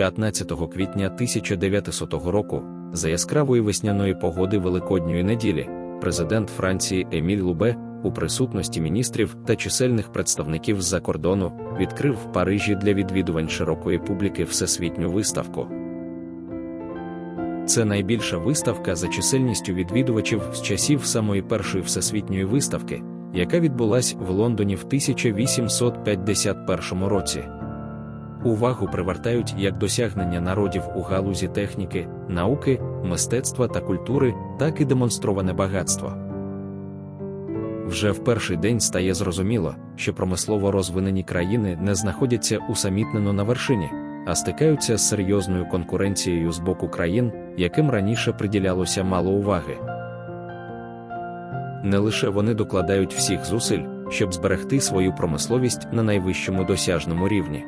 15 квітня 1900 року, за яскравої весняної погоди Великодньої неділі, президент Франції Еміль Лубе у присутності міністрів та чисельних представників з-за кордону відкрив в Парижі для відвідувань широкої публіки всесвітню виставку. Це найбільша виставка за чисельністю відвідувачів з часів самої першої всесвітньої виставки, яка відбулась в Лондоні в 1851 році. Увагу привертають як досягнення народів у галузі техніки, науки, мистецтва та культури, так і демонстроване багатство. Вже в перший день стає зрозуміло, що промислово розвинені країни не знаходяться усамітнено на вершині, а стикаються з серйозною конкуренцією з боку країн, яким раніше приділялося мало уваги. Не лише вони докладають всіх зусиль, щоб зберегти свою промисловість на найвищому досяжному рівні.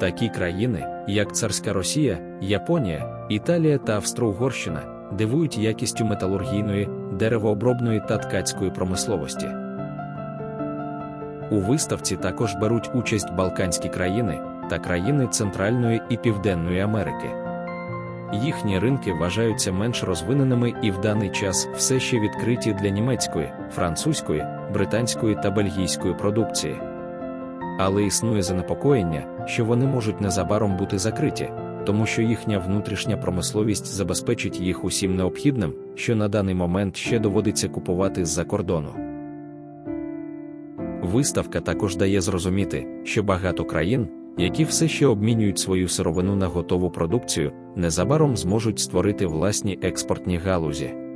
Такі країни, як Царська Росія, Японія, Італія та Австро-Угорщина, дивують якістю металургійної, деревообробної та ткацької промисловості. У виставці також беруть участь Балканські країни та країни Центральної і Південної Америки. Їхні ринки вважаються менш розвиненими і в даний час все ще відкриті для німецької, французької, британської та бельгійської продукції. Але існує занепокоєння, що вони можуть незабаром бути закриті, тому що їхня внутрішня промисловість забезпечить їх усім необхідним, що на даний момент ще доводиться купувати з-за кордону. Виставка також дає зрозуміти, що багато країн, які все ще обмінюють свою сировину на готову продукцію, незабаром зможуть створити власні експортні галузі.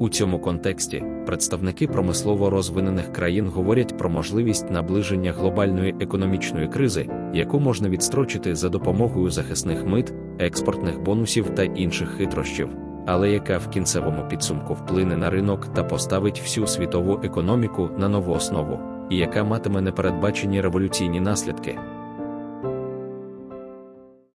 У цьому контексті представники промислово розвинених країн говорять про можливість наближення глобальної економічної кризи, яку можна відстрочити за допомогою захисних мит, експортних бонусів та інших хитрощів, але яка в кінцевому підсумку вплине на ринок та поставить всю світову економіку на нову основу, і яка матиме непередбачені революційні наслідки.